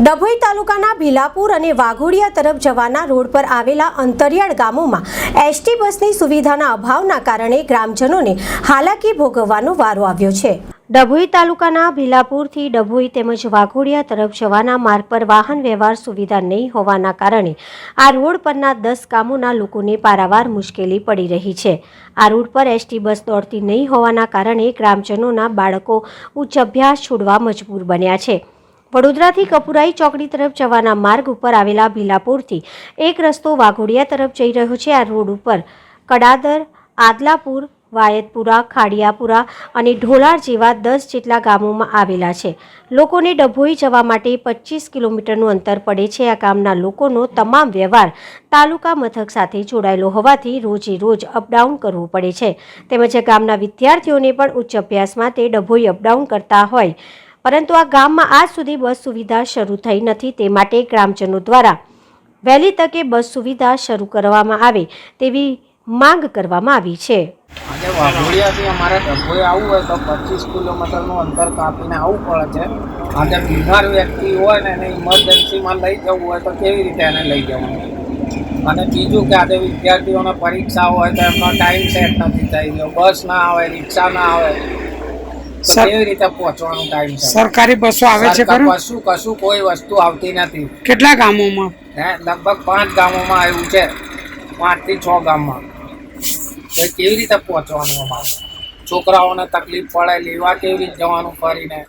ડભોઈ તાલુકાના ભીલાપુર અને વાઘોડિયા તરફ જવાના રોડ પર આવેલા અંતરિયાળ ગામોમાં એસટી બસની સુવિધાના અભાવના કારણે ગ્રામજનોને હાલાકી ભોગવવાનો વારો આવ્યો છે. ડભોઈ તાલુકાના ભીલાપુરથી ડભોઈ તેમજ વાઘોડિયા તરફ જવાના માર્ગ પર વાહન વ્યવહાર સુવિધા નહીં હોવાના કારણે આ રોડ પરના દસ ગામોના લોકોને પારાવાર મુશ્કેલી પડી રહી છે. આ રોડ પર એસટી બસ દોડતી નહીં હોવાના કારણે ગ્રામજનોના બાળકો ઉચ્ચ અભ્યાસ છોડવા મજબૂર બન્યા છે. વડોદરાથી કપુરાઈ ચોકડી તરફ જવાના માર્ગ ઉપર આવેલા ભીલાપુરથી એક રસ્તો વાઘોડિયા તરફ જઈ રહ્યો છે. આ રોડ ઉપર કડાદર, આદલાપુર, વાયતપુરા, ખાડિયાપુરા અને ઢોલાર જેવા દસ જેટલા ગામોમાં આવેલા છે. લોકોને ડભોઈ જવા માટે પચીસ કિલોમીટરનું અંતર પડે છે. આ ગામના લોકોનો તમામ વ્યવહાર તાલુકા મથક સાથે જોડાયેલો હોવાથી રોજે રોજ અપડાઉન કરવું પડે છે. તેમજ ગામના વિદ્યાર્થીઓને પણ ઉચ્ચ અભ્યાસ માટે ડભોઈ અપડાઉન કરતા હોય પરંતુ આ ગામમાં આજ સુધી બસ સુવિધા શરૂ થઈ નથી. તે માટે ગ્રામજનો દ્વારા વહેલી તકે બસ સુવિધા શરૂ કરવામાં આવે તેવી માંગ કરવામાં આવી છે. અમારે ડભોઈ આવવું હોય તો પચીસ કિલોમીટરનું અંતર કાપીને આવવું પડે છે. વ્યક્તિ હોય ને ઇમરજન્સીમાં લઈ જવું હોય તો કેવી રીતે એને લઈ જવાનું? અને બીજું કે આજે વિદ્યાર્થીઓને પરીક્ષા હોય તો એમનો ટાઈમ સેટ નથી થઈ ગયો. બસ ના આવે, રિક્ષા ના આવે. કેવી રીતે પહોંચવાનું ટાઈમ છે? સરકારી બસો આવે છે ખરું? કશું કશું કોઈ વસ્તુ આવતી નથી. કેટલા ગામોમાં? હે લગભગ પાંચ ગામોમાં આવ્યું છે. પાંચથી છ ગામમાં. તો કેવી રીતે પહોંચવાનું અમારે? છોકરાઓને તકલીફ પડે લેવા કેવી રીતે જવાનું ફરીને?